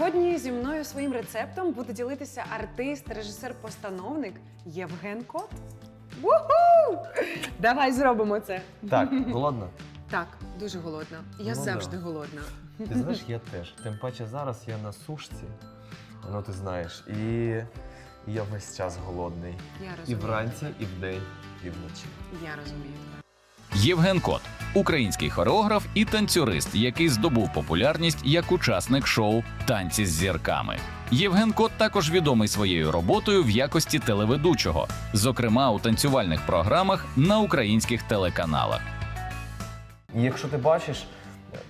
Сьогодні зі мною своїм рецептом буде ділитися артист, режисер-постановник Євген Кот. Уху! Давай зробимо це. Так, голодна? Так, дуже голодна. Я Ну завжди да. голодна. Ти знаєш, я теж. Тим паче зараз я на сушці, ну ти знаєш, і я весь час голодний. Я І розумію. вранці, і вдень, і вночі. Я розумію. Євген Кот український хореограф і танцюрист, який здобув популярність як учасник шоу Танці з зірками. Євген Кот також відомий своєю роботою в якості телеведучого, зокрема у танцювальних програмах на українських телеканалах. Якщо ти бачиш,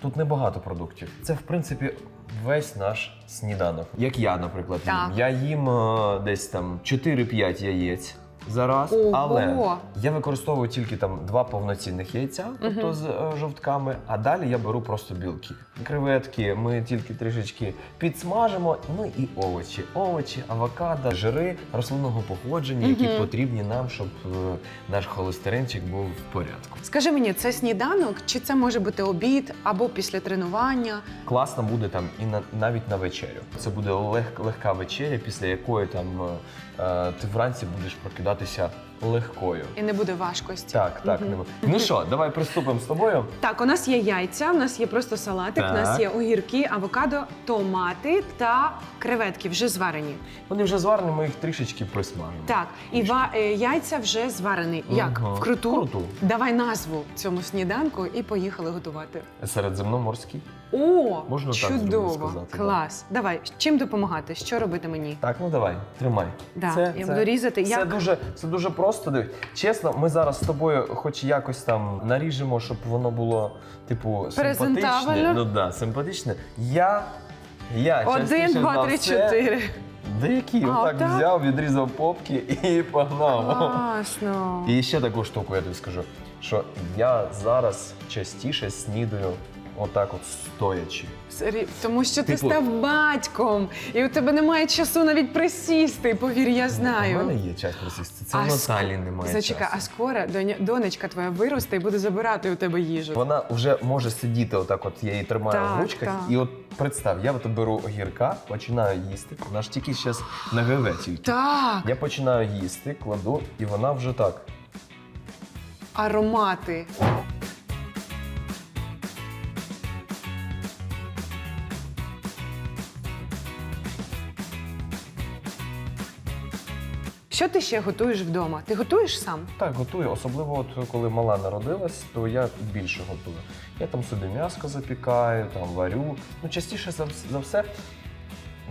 тут небагато продуктів. Це, в принципі, весь наш сніданок. Як я, наприклад, Так. їм. Я їм е, десь там 4-5 яєць за раз, Ого! але я використовую тільки там два повноцінних яйця, тобто Мгм. з е, жовтками, а далі я беру просто білки. Креветки ми тільки трішечки підсмажимо. Ну і овочі. Овочі, авокадо, жири рослинного походження, які Мгм. потрібні нам, щоб е, наш холестеринчик був в порядку. Скажи мені, це сніданок, чи це може бути обід або після тренування? Класно буде там і на навіть на вечерю. Це буде лег, легка вечеря, після якої там е, е, ти вранці будеш прокидатися складатися легкою. І не буде важкості. Так, так. Не- Ну що, давай приступимо з тобою. Так, у нас є яйця, у нас є просто салатик, у нас Так. є огірки, авокадо, томати та креветки вже зварені. Вони вже зварені, ми їх трішечки присмажимо. Так, і ва- е, яйця вже зварені. Як? Ага. Вкруту? Вкруту. Давай назву цьому сніданку і поїхали готувати. Середземноморський. О, Можна так чудово! зробити, сказати, Клас. Давай, чим допомагати? Що робити мені? Так, ну давай, тримай. Да, я буду різати. Це Як? дуже, це дуже просто. Дивись. Чесно, ми зараз з тобою, хоч якось там наріжемо, щоб воно було, типу, симпатичне. Презентабельно. Ну да, симпатичне. Я. Я Один, частіше два, за три, все чотири. Деякі А, отак отак? взяв, відрізав попки і погнав. Класно. І ще таку штуку я тобі скажу, що я зараз частіше снідаю отак от стоячи. Сері- Тому що ти Типу- став батьком, і у тебе немає часу навіть присісти. Повір, я У знаю. мене є час присісти. Це А в ск- Наталі немає Зачекай, часу. а скоро доня, донечка твоя виросте і буде забирати у тебе їжу. Вона вже може сидіти отак, от я її тримаю Так, в ручках, так. і от представ, я от беру огірка, починаю їсти. Вона ж тільки зараз на ГВ тільки. Так, Я починаю їсти, кладу, і вона вже так. аромати. Що ти ще готуєш вдома? Ти готуєш сам? Так, готую. Особливо, от коли мала народилась, то я більше готую. Я там собі м'яско запікаю, там варю. Ну, частіше за, вс- за все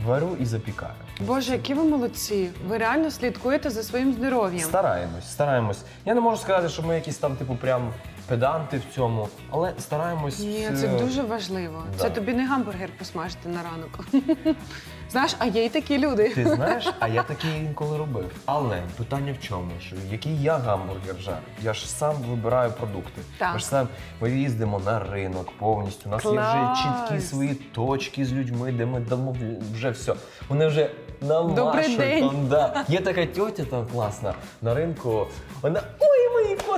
варю і запікаю. Боже, які ви молодці! Ви реально слідкуєте за своїм здоров'ям. Стараємось, стараємось. Я не можу сказати, що ми якісь там, типу, прям педанти в цьому, але стараємось. Ні, е, це дуже важливо. да. Це тобі не гамбургер посмажити на ранок. Знаєш, а є й такі люди. Ти знаєш, а я таке інколи робив. Але питання в чому? Що який я гамбургер жарю? Я ж сам вибираю продукти. Так. Ми ж сам ми їздимо на ринок повністю. У нас є вже Клас! чіткі свої точки з людьми, де ми дамо вже все. Вони вже Добрий день. там. Да. Є така тьотя там класна на ринку. Вона мої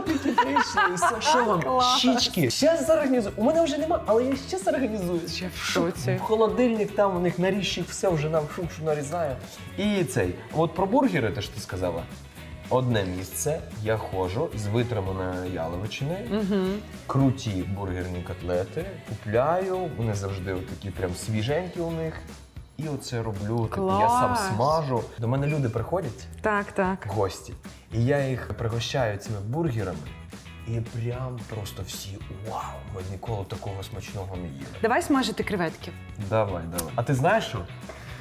котики прийшли. і Що вам? Клас. Щічки. Щас зорганізую. У мене вже нема, але я ще організую. Я в шоці. В холодильник там у них наріжчик, все вже нам шумшу нарізає. І цей. От про бургери, те ж ти сказала. Одне місце я ходжу з витриманої яловичини, Угу. круті бургерні котлети, купляю, вони завжди такі прям свіженькі у них. І оце роблю. Типу, я сам Клас! смажу. До мене люди приходять, Так, так. гості, і я їх пригощаю цими бургерами. І прям просто всі вау, ми ніколи такого смачного не їли. Давай смажити креветки. Давай, давай. А ти знаєш що?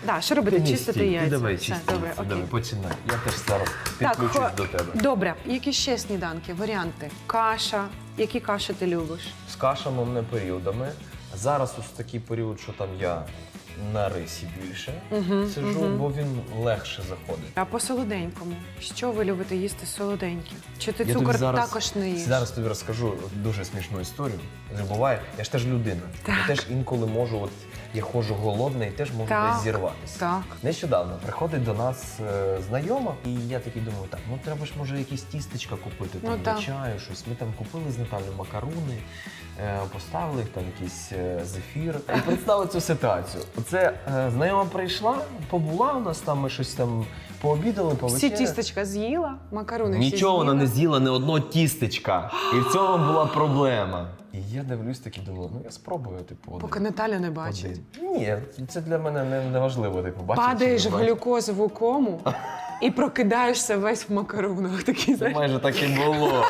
Да, що робити? Ти Чистити стій, яйця. давай Все, чисти. добре, яйця, окей. Давай, починай. Я теж зараз підключусь хо- до тебе. Добре, які ще сніданки, варіанти? Каша. Які каші ти любиш? З кашами мене періодами. Зараз ось такий період, що там я на рисі більше Угу, сижу, бо він легше заходить. А по солоденькому, що ви любите їсти солоденьке? Чи ти Я цукор також не їш? Зараз тобі розкажу дуже смішну історію. Це буває, я ж теж людина. Так. Я теж інколи можу, от я ходжу голодний і теж можу Так, десь зірватися. Так. Нещодавно приходить до нас е, знайома, і я такий думаю, так, ну треба ж може якісь тістечка купити там Ну, до так. чаю, щось. Ми там купили з Наталею макаруни, е, поставили їх там якийсь е, зефір і представили цю ситуацію. От Це е, знайома прийшла, побула у нас там, ми щось там пообідали, Всі повечеряли. тістечка з'їла, макарони всі Нічого вона не з'їла, не одного тістечка. І в цьому була проблема. І я дивлюсь таки, думаю, ну я спробую, типу, один. Поки Наталя не бачить. один. Ні, це для мене не, не важливо, типу, бачити. Падаєш в глюкозову кому і прокидаєшся весь в макаронах. Такий, Це знаєш. майже так і було.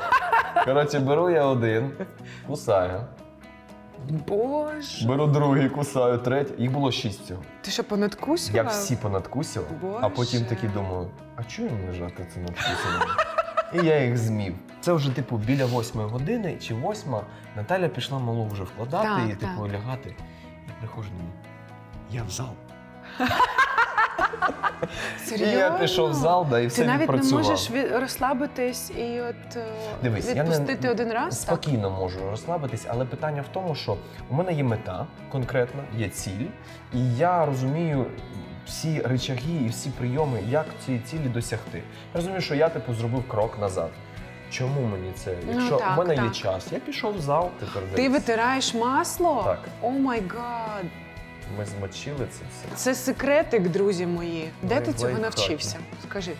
Коротше, беру я один, кусаю. Боже. Беру другий, кусаю, третій. Їх було шість всього. Ти що, понадкусила? Я всі понадкусив, а потім Боже. такий думаю, а чого їм лежати це надкусано? І я їх змів. Це вже, типу, біля восьмої години чи восьма. Наталя пішла малу вже вкладати Так, і, типу, лягати. Я приходжу до неї. Я в зал. Серйозно? І я пішов в зал, да, і все Ти навіть не можеш від- розслабитись і от е, Дивись, я не- відпустити один раз. так? Спокійно можу розслабитись, але питання в тому, що у мене є мета конкретна, є ціль, і я розумію всі речаги і всі прийоми, як цієї цілі досягти. Я розумію, що я типу зробив крок назад. Чому мені це? Якщо Ну, так, у мене є так. час, я пішов в зал, тепер Ти дивись. витираєш масло? Так. О май гад. Ми змочили це все. Це секретик, друзі мої. Де Лайф- ти цього лайфхаки. навчився? Скажи.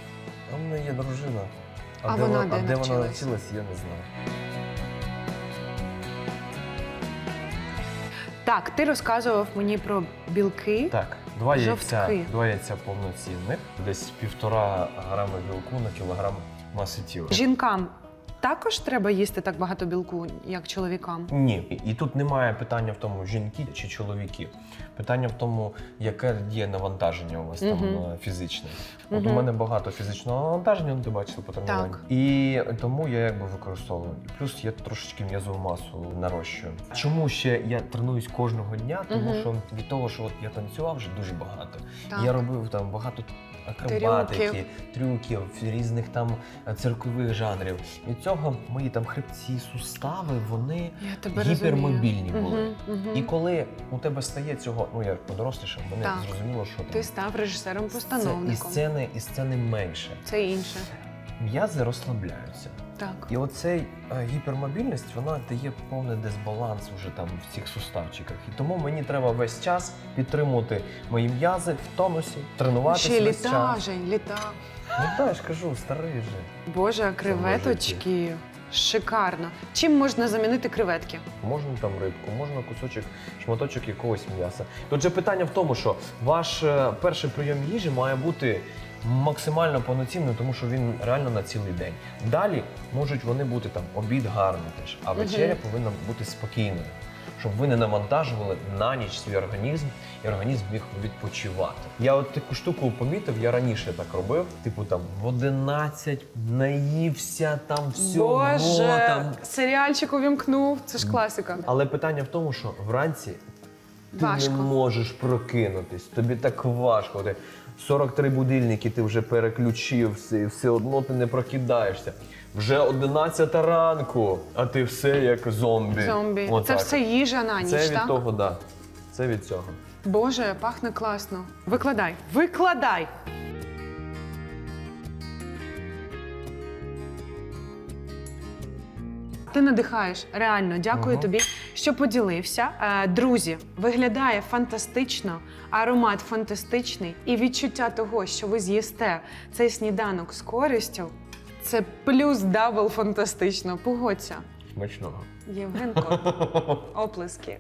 А в мене є дружина. А де вона вона, де а де вона навчилась? навчилась, я не знаю. Так, ти розказував мені про білки. Так, два яйця, Жовтки. два яйця повноцінних, десь півтора грами білку на кілограм маси тіла. Жінкам також треба їсти так багато білку, як чоловікам. Ні, і тут немає питання в тому, жінки чи чоловіки. Питання в тому, яке є навантаження у вас там Мгм. е, фізичне. От у Мгм. мене багато фізичного навантаження, ну ти бачила по тренуванню. Так. І тому я якби використовую. І плюс я трошечки м'язову масу нарощую. Чому ще я тренуюсь кожного дня? Тому Мгм. що від того, що от я танцював вже дуже багато. Так. Я робив там багато акробатики, трюків, різних там е, циркових жанрів. І цього мої там хребці, сустави, вони гіпермобільні були. Угу, угу. І коли у тебе стає цього, ну я подорослішав, мене Так. зрозуміло, що Ти там став режисером це, і сцени, і сцени менше. Це інше. М'язи розслабляються. Так. І оцей е, гіпермобільність вона дає повний дисбаланс вже там в цих суставчиках. І тому мені треба весь час підтримувати мої м'язи в тонусі, тренуватися Ще весь час. Жень, літа. Ну так, я ж кажу, старий вже. Боже, а креветочки. Шикарно. Чим можна замінити креветки? Можна там рибку, можна кусочок, шматочок якогось м'яса. Тут же питання в тому, що ваш е, перший прийом їжі має бути максимально повноцінним, тому що він реально на цілий день. Далі можуть вони бути там обід гарний теж, а вечеря повинна бути спокійною, щоб ви не навантажували на ніч свій організм, і організм міг відпочивати. Я от таку штуку помітив, я раніше так робив. Типу там в 11 наївся там всього Боже, там. серіальчик увімкнув. Це ж класика. Але питання в тому, що вранці ти Важко. не можеш прокинутись. Тобі так важко. Ти 43 будильники ти вже переключив, все, і все одно ти не прокидаєшся. Вже 11 ранку, а ти все як зомбі. Зомбі. Отак. Це все їжа на ніч, Це від так? того, да. Це від цього. Боже, пахне класно. Викладай. Викладай! Ти надихаєш, реально. Дякую Ага. тобі, що поділився. Е, Друзі, виглядає фантастично, аромат фантастичний, і відчуття того, що ви з'їсте цей сніданок з користю, це плюс дабл фантастично. Погодься. Смачного. Євгенко, оплески.